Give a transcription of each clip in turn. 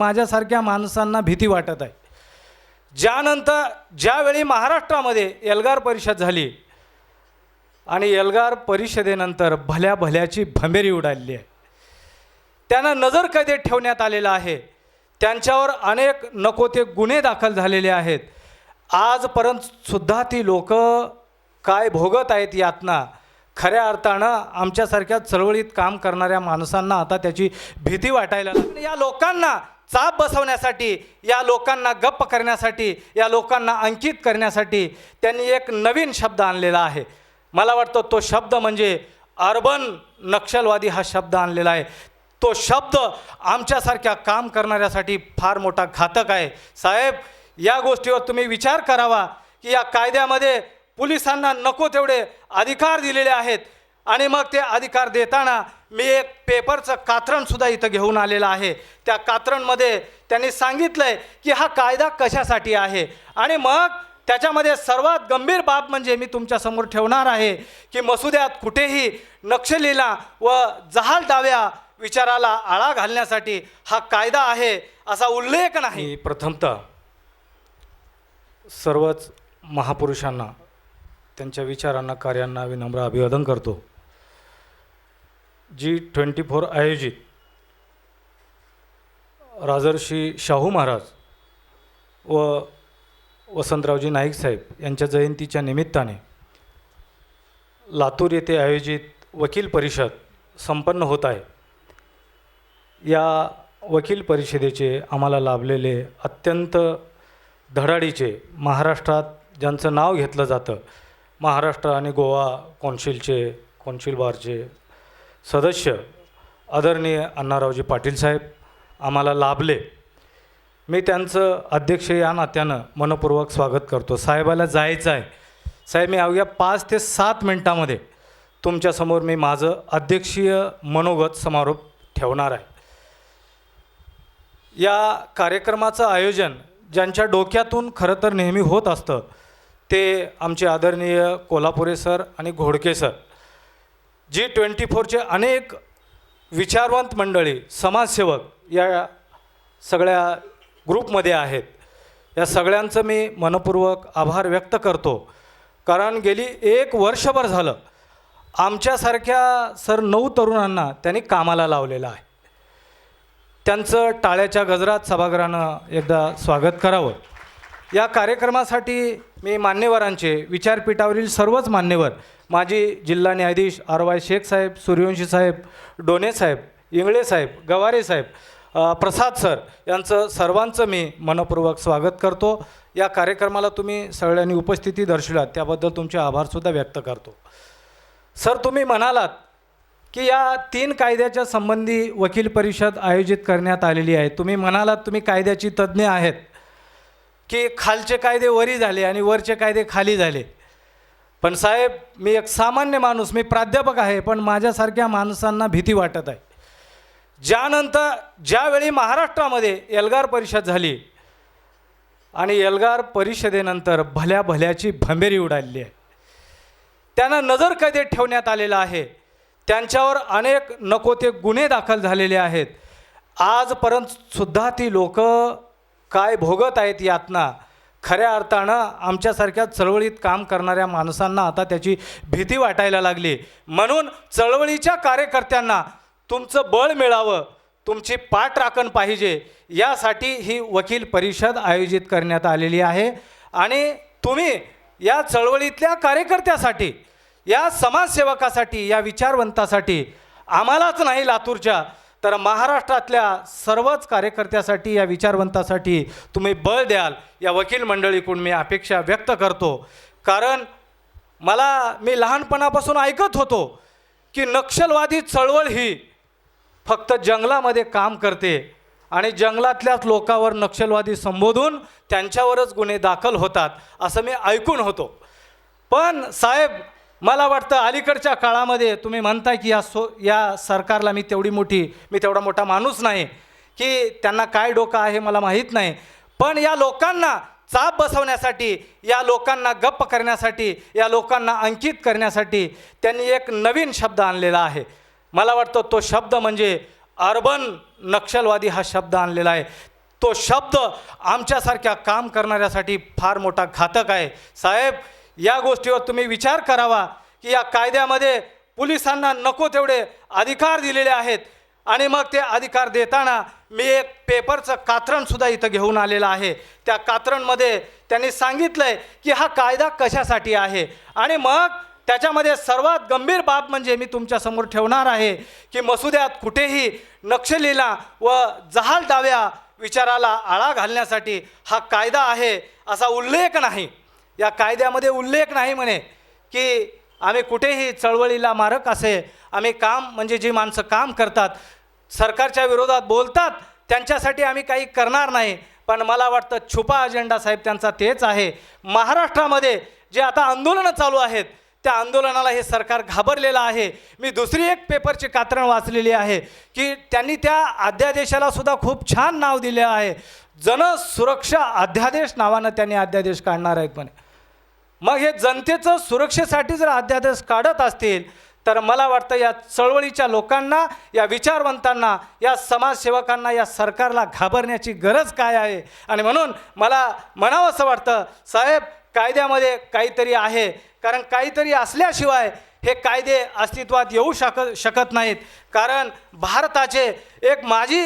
माझ्यासारख्या माणसांना भीती वाटत आहे. ज्यानंतर ज्यावेळी महाराष्ट्रामध्ये एल्गार परिषद झाली आणि एल्गार परिषदेनंतर भल्या भल्याची भमेरी उडाली आहे. त्यांना नजर कैदेत ठेवण्यात आलेलं आहे. त्यांच्यावर अनेक नको ते गुन्हे दाखल झालेले आहेत. आजपर्यंत सुद्धा ती लोक काय भोगत आहेत यातना खऱ्या अर्थानं आमच्यासारख्या चळवळीत काम करणाऱ्या माणसांना आता त्याची भीती वाटायला लागली. या लोकांना चाप बसवण्यासाठी या लोकांना गप्प करण्यासाठी या लोकांना अंकित करण्यासाठी त्यांनी एक नवीन शब्द आणलेला आहे. मला वाटतं तो शब्द म्हणजे अर्बन नक्षलवादी हा शब्द आणलेला आहे. तो शब्द आमच्यासारख्या काम करणाऱ्यासाठी फार मोठा घातक आहे. साहेब या गोष्टीवर तुम्ही विचार करावा की या कायद्यामध्ये पोलिसांना नको तेवढे अधिकार दिलेले आहेत. आणि मग ते अधिकार देताना मी एक पेपरचं कात्रणसुद्धा इथं घेऊन आलेलं आहे. त्या कात्रणमध्ये त्यांनी सांगितलं आहे की हा कायदा कशासाठी आहे? आणि मग त्याच्यामध्ये सर्वात गंभीर बाब म्हणजे मी तुमच्यासमोर ठेवणार आहे की मसुद्यात कुठेही नक्षलीला व जहाल डाव्या विचाराला आळा घालण्यासाठी हा कायदा आहे असा उल्लेख नाही. प्रथमतः सर्वच महापुरुषांना त्यांच्या विचारांना कार्यांना विनम्र अभिवादन करतो. जी ट्वेंटी फोर आयोजित. राजर्षी शाहू महाराज व वसंतरावजी नाईक साहेब यांच्या जयंतीच्या निमित्ताने लातूर येथे आयोजित वकील परिषद संपन्न होत आहे. या वकील परिषदेचे आम्हाला लाभलेले अत्यंत धडाडीचे महाराष्ट्रात ज्यांचं नाव घेतलं जातं महाराष्ट्र आणि गोवा कॉन्शिलचे कॉन्शिल बारचे सदस्य आदरणीय अण्णारावजी पाटील साहेब आम्हाला लाभले. मी त्यांचं अध्यक्ष या नात्यानं मनपूर्वक स्वागत करतो. साहेबाला जायचं आहे. साहेब मी अवघ्या पाच ते सात मिनटामध्ये तुमच्यासमोर मी माझं अध्यक्षीय मनोगत समारोप ठेवणार आहे. या कार्यक्रमाचं आयोजन ज्यांच्या डोक्यातून खरं तर नेहमी होत असतं ते आमचे आदरणीय कोल्हापुरे सर आणि घोडके सर. जी ट्वेंटी फोरचे अनेक विचारवंत मंडळी समाजसेवक या सगळ्या ग्रुपमध्ये आहेत. या सगळ्यांचं मी मनपूर्वक आभार व्यक्त करतो. कारण गेली एक वर्षभर झालं आमच्यासारख्या सर नऊ तरुणांना त्यांनी कामाला लावलेलं आहे. त्यांचं टाळ्याच्या गजरात सभागृहानं एकदा स्वागत करावं. या कार्यक्रमासाठी मी मान्यवरांचे विचारपीठावरील सर्वच मान्यवर माजी जिल्हा न्यायाधीश आर वाय शेख साहेब सूर्यवंशी साहेब डोने साहेब इंगळे साहेब गवारे साहेब प्रसाद सर यांचं सर्वांचं मी मनपूर्वक स्वागत करतो. या कार्यक्रमाला तुम्ही सगळ्यांनी उपस्थिती दर्शवलात त्याबद्दल तुमचे आभारसुद्धा व्यक्त करतो. सर तुम्ही म्हणालात की या तीन कायद्याच्या संबंधी वकील परिषद आयोजित करण्यात आलेली आहे. तुम्ही म्हणालात तुम्ही कायद्याची तज्ज्ञ आहेत. की खालचे कायदे वरी झाले आणि वरचे कायदे खाली झाले. पण साहेब मी एक सामान्य माणूस मी प्राध्यापक आहे पण माझ्यासारख्या माणसांना भीती वाटत आहे. ज्यानंतर ज्यावेळी महाराष्ट्रामध्ये एल्गार परिषद झाली आणि एल्गार परिषदेनंतर भल्या भल्याची भंबेरी उडाली आहे. त्यांना नजर कैदेत ठेवण्यात आलेलं आहे. त्यांच्यावर अनेक नको ते गुन्हे दाखल झालेले आहेत. आजपर्यंत सुद्धा ती लोकं काय भोगत आहेत यातना? खऱ्या अर्थानं आमच्यासारख्या चळवळीत काम करणाऱ्या माणसांना आता त्याची भीती वाटायला लागली. म्हणून चळवळीच्या कार्यकर्त्यांना तुमचं बळ मिळावं तुमची पाठराखण पाहिजे यासाठी ही वकील परिषद आयोजित करण्यात आलेली आहे. आणि तुम्ही या चळवळीतल्या कार्यकर्त्यासाठी या समाजसेवकासाठी या विचारवंतासाठी आम्हालाच नाही लातूरच्या तर महाराष्ट्रातल्या सर्वच कार्यकर्त्यासाठी या विचारवंतासाठी तुम्ही बळ द्याल. या वकील मंडळीकडून मी अपेक्षा व्यक्त करतो. कारण मला मी लहानपणापासून ऐकत होतो की नक्षलवादी चळवळ ही फक्त जंगलामध्ये काम करते आणि जंगलातल्याच लोकांवर नक्षलवादी संबोधून त्यांच्यावरच गुन्हे दाखल होतात असं मी ऐकून होतो. पण साहेब मला वाटतं अलीकडच्या काळामध्ये तुम्ही म्हणताय की या सो या सरकारला मी तेवढी मोठी मी तेवढा मोठा माणूस नाही की त्यांना काय डोकं आहे मला माहीत नाही. पण या लोकांना चाप बसवण्यासाठी या लोकांना गप्प करण्यासाठी या लोकांना अंकित करण्यासाठी त्यांनी एक नवीन शब्द आणलेला आहे. मला वाटतं तो शब्द म्हणजे अर्बन नक्षलवादी हा शब्द आणलेला आहे. तो शब्द आमच्यासारख्या काम करणाऱ्यासाठी फार मोठा घातक आहे. साहेब या गोष्टीवर तुम्ही विचार करावा की या कायद्यामध्ये पोलिसांना नको तेवढे अधिकार दिलेले आहेत. आणि मग ते अधिकार देताना मी एक पेपरचं कात्रणसुद्धा इथं घेऊन आलेलं आहे. त्या कात्रणमध्ये त्यांनी सांगितलं आहे की हा कायदा कशासाठी आहे? आणि मग त्याच्यामध्ये सर्वात गंभीर बाब म्हणजे मी तुमच्यासमोर ठेवणार आहे की मसुद्यात कुठेही नक्षलीला व जहाल डाव्या विचाराला आळा घालण्यासाठी हा कायदा आहे असा उल्लेख नाही. या कायद्यामध्ये उल्लेख नाही म्हणे की आम्ही कुठेही चळवळीला मारक असे आम्ही काम म्हणजे जी माणसं काम करतात सरकारच्या विरोधात बोलतात त्यांच्यासाठी आम्ही काही करणार नाही. पण मला वाटतं छुपा अजेंडा साहेब त्यांचा तेच आहे. महाराष्ट्रामध्ये जे आता आंदोलनं चालू आहेत त्या आंदोलनाला हे सरकार घाबरलेलं आहे. मी दुसरी एक पेपरची कात्रण वाचलेली आहे की त्यांनी त्या अध्यादेशाला सुद्धा खूप छान नाव दिले आहे. जन सुरक्षा अध्यादेश नावानं त्यांनी अध्यादेश काढणार आहेत म्हणे. मग हे जनतेचं सुरक्षेसाठी जर अध्यादेश काढत असतील तर मला वाटतं या चळवळीच्या लोकांना या विचारवंतांना या समाजसेवकांना या सरकारला घाबरण्याची गरज काय आहे? आणि म्हणून मला म्हणावं असं वाटतं साहेब कायद्यामध्ये काहीतरी आहे. कारण काहीतरी असल्याशिवाय हे कायदे अस्तित्वात येऊ शक शकत नाहीत. कारण भारताचे एक माजी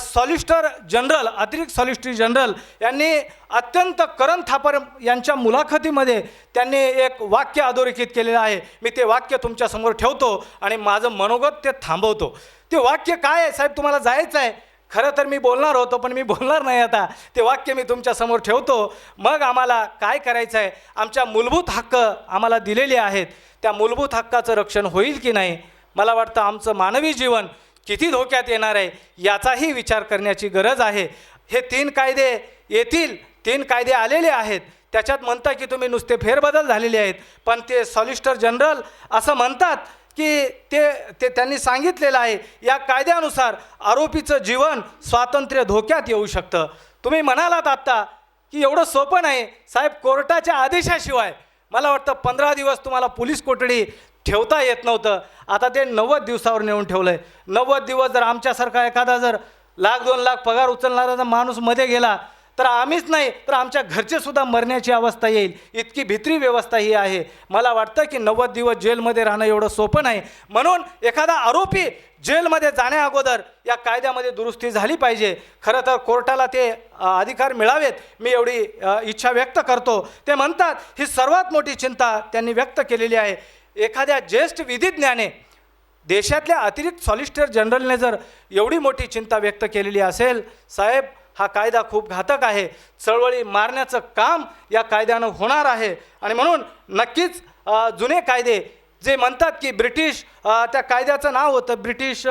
सॉलिस्टर जनरल अतिरिक्त सॉलिस्टर जनरल यांनी अत्यंत करण थापर यांच्या मुलाखतीमध्ये त्यांनी एक वाक्य अधोरेखित केलेलं आहे. मी ते वाक्य तुमच्यासमोर ठेवतो आणि माझं मनोगत ते थांबवतो. ते वाक्य काय आहे? साहेब तुम्हाला जायचं आहे खरं तर मी बोलणार होतो पण मी बोलणार नाही आता. ते वाक्य मी तुमच्यासमोर ठेवतो. मग आम्हाला काय करायचं आहे आमच्या मूलभूत हक्क आम्हाला दिलेले आहेत. त्या मूलभूत हक्काचं रक्षण होईल की नाही? मला वाटतं आमचं मानवी जीवन किती धोक्यात येणार आहे याचाही विचार करण्याची गरज आहे. हे तीन कायदे येतील तीन कायदे आलेले आहेत. त्याच्यात म्हणता की तुम्ही नुसते फेरबदल झालेले आहेत. पण ते सॉलिस्टर जनरल असं म्हणतात की ते ते त्यांनी सांगितलेलं आहे या कायद्यानुसार आरोपीचं जीवन स्वातंत्र्य धोक्यात येऊ शकतं. तुम्ही म्हणालात आत्ता की एवढं सोपं नाही. साहेब कोर्टाच्या आदेशाशिवाय मला वाटतं पंधरा दिवस तुम्हाला पोलीस कोठडी ठेवता येत नव्हतं. आता ते नव्वद दिवसावर नेऊन ठेवलं आहे नव्वद दिवस जर आमच्यासारखा एखादा जर लाख दोन लाख पगार उचलणारा जर माणूसमध्ये गेला तर आम्हीच नाही तर आमच्या घरचे सुद्धा मरण्याची अवस्था येईल. इतकी भित्री व्यवस्था ही आहे. मला वाटतं की नव्वद दिवस जेलमध्ये राहणं एवढं सोपं नाही. म्हणून एखादा आरोपी जेलमध्ये जाण्या या कायद्यामध्ये दुरुस्ती झाली पाहिजे. खरं तर कोर्टाला ते अधिकार मिळावेत. मी एवढी इच्छा व्यक्त करतो. ते म्हणतात ही सर्वात मोठी चिंता त्यांनी व्यक्त केलेली आहे. एखाद्या ज्येष्ठ विधिज्ञाने देशातल्या अतिरिक्त सॉलिस्टर जनरलने जर एवढी मोठी चिंता व्यक्त केलेली असेल साहेब हा कायदा खूप घातक आहे. चळवळी मारण्याचं काम या कायद्यानं होणार आहे. आणि म्हणून नक्कीच जुने कायदे जे म्हणतात की ब्रिटिश त्या कायद्याचं नाव होतं ब्रिटिश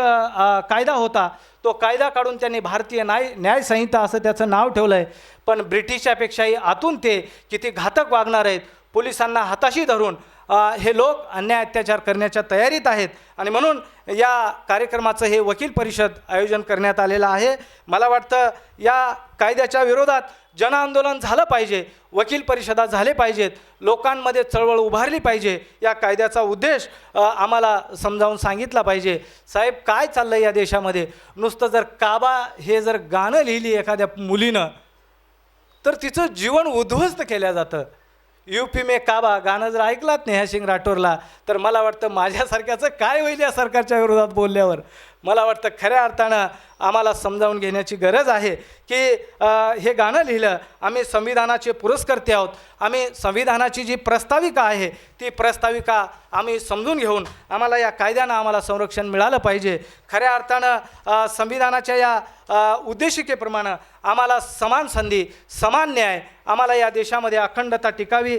कायदा होता. तो कायदा काढून त्यांनी भारतीय न्याय न्यायसंहिता असं त्याचं नाव ठेवलं आहे पण ब्रिटिशापेक्षाही आतून ते किती घातक वागणार आहेत पोलिसांना हाताशी धरून हे लोक अन्याय अत्याचार करण्याच्या तयारीत आहेत. आणि म्हणून या कार्यक्रमाचं हे वकील परिषद आयोजन करण्यात आलेलं आहे. मला वाटतं या कायद्याच्या विरोधात जनआंदोलन झालं पाहिजे. वकील परिषदा झाले पाहिजेत. लोकांमध्ये चळवळ उभारली पाहिजे. या कायद्याचा उद्देश आम्हाला समजावून सांगितला पाहिजे. साहेब काय चाललं या देशामध्ये? नुसतं जर काबा हे जर गाणं लिहिली एखाद्या मुलीनं तर तिचं जीवन उद्ध्वस्त केलं जातं. यू पी मे काबा गाणं जर ऐकलात नेहासिंग राठोरला तर मला वाटतं माझ्यासारख्याचं काय होईल या सरकारच्या विरोधात बोलल्यावर? मला वाटतं खऱ्या अर्थानं आम्हाला समजावून घेण्याची गरज आहे की हे गाणं लिहिलं आम्ही संविधानाचे पुरस्कर्ते आहोत. आम्ही संविधानाची जी प्रस्ताविका आहे ती प्रस्ताविका आम्ही समजून घेऊन आम्हाला या कायद्यानं आम्हाला संरक्षण मिळालं पाहिजे. खऱ्या अर्थानं संविधानाच्या या उद्देशिकेप्रमाणे आम्हाला समान संधी समान न्याय आम्हाला या देशामध्ये अखंडता टिकावी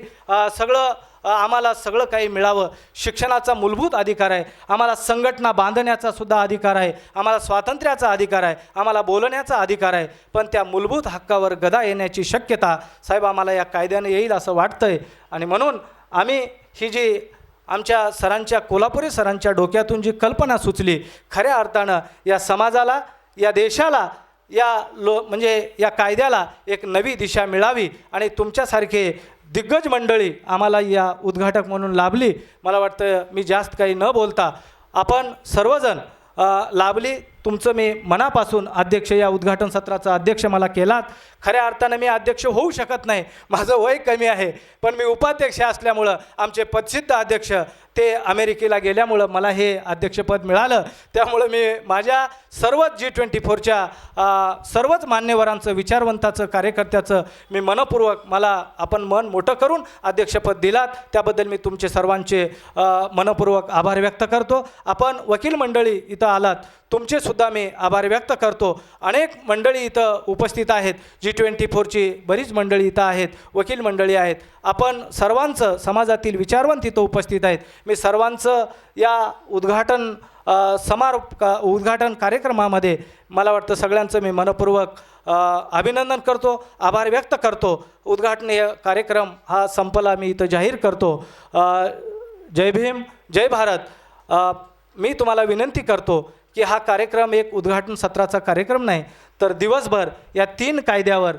सगळं आम्हाला सगळं काही मिळावं. शिक्षणाचा मूलभूत अधिकार आहे. आम्हाला संघटना बांधण्याचा सुद्धा अधिकार आहे. आम्हाला स्वातंत्र्याचा अधिकार आहे. आम्हाला बोलण्याचा अधिकार आहे. पण त्या मूलभूत हक्कावर गदा येण्याची शक्यता साहेब आम्हाला या कायद्याने येईल असं वाटतं आहे आणि म्हणून आम्ही ही जी आमच्या सरांच्या कोल्हापुरी सरांच्या डोक्यातून जी कल्पना सुचली खऱ्या अर्थानं या समाजाला या देशाला या लो म्हणजे या कायद्याला एक नवी दिशा मिळावी आणि तुमच्यासारखे दिग्गज मंडळी आम्हाला या उद्घाटक म्हणून लाभली. मला वाटतं मी जास्त काही न बोलता आपण सर्वजण लाभली. तुमचं मी मनापासून अध्यक्ष या उद्घाटन सत्राचा अध्यक्ष मला केलात. खऱ्या अर्थानं मी अध्यक्ष होऊ शकत नाही. माझं वय कमी आहे. पण मी उपाध्यक्ष असल्यामुळं आमचे पदसिद्ध अध्यक्ष ते अमेरिकेला गेल्यामुळं मला हे अध्यक्षपद मिळालं. त्यामुळं मी माझ्या सर्वच जी ट्वेंटी फोरच्या सर्वच मान्यवरांचं विचारवंताचं कार्यकर्त्याचं मी मनपूर्वक मला आपण मन मोठं करून अध्यक्षपद दिलात. त्याबद्दल मी तुमचे सर्वांचे मनपूर्वक आभार व्यक्त करतो. आपण वकील मंडळी इथं आलात. तुमचे सुद्धा मी आभार व्यक्त करतो. अनेक मंडळी इथं उपस्थित आहेत. जी ट्वेंटी फोरची बरीच मंडळी इथं आहेत. वकील मंडळी आहेत. आपण सर्वांचं समाजातील विचारवंत इथं उपस्थित आहेत. मी सर्वांचं या उद्घाटन समारोप का उद्घाटन कार्यक्रमामध्ये मला वाटतं सगळ्यांचं मी मनपूर्वक अभिनंदन करतो आभार व्यक्त करतो. उद्घाटनीय कार्यक्रम हा संपला मी इथं जाहीर करतो. जय भीम जय भारत. मी तुम्हाला विनंती करतो की हा कार्यक्रम एक उद्घाटन सत्राचा कार्यक्रम नाही तर दिवसभर या तीन कायद्यावर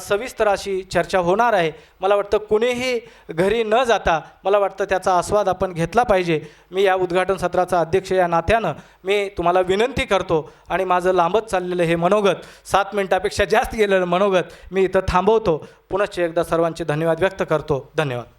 सविस्तर अशी चर्चा होणार आहे. मला वाटतं कुणीही घरी न जाता मला वाटतं त्याचा आस्वाद आपण घेतला पाहिजे. मी या उद्घाटन सत्राचा अध्यक्ष या नात्यानं मी तुम्हाला विनंती करतो आणि माझं लांबत चाललेलं हे मनोगत सात मिनटापेक्षा जास्त गेलेलं मनोगत मी इथं थांबवतो. पुनश्च एकदा सर्वांचे धन्यवाद व्यक्त करतो. धन्यवाद.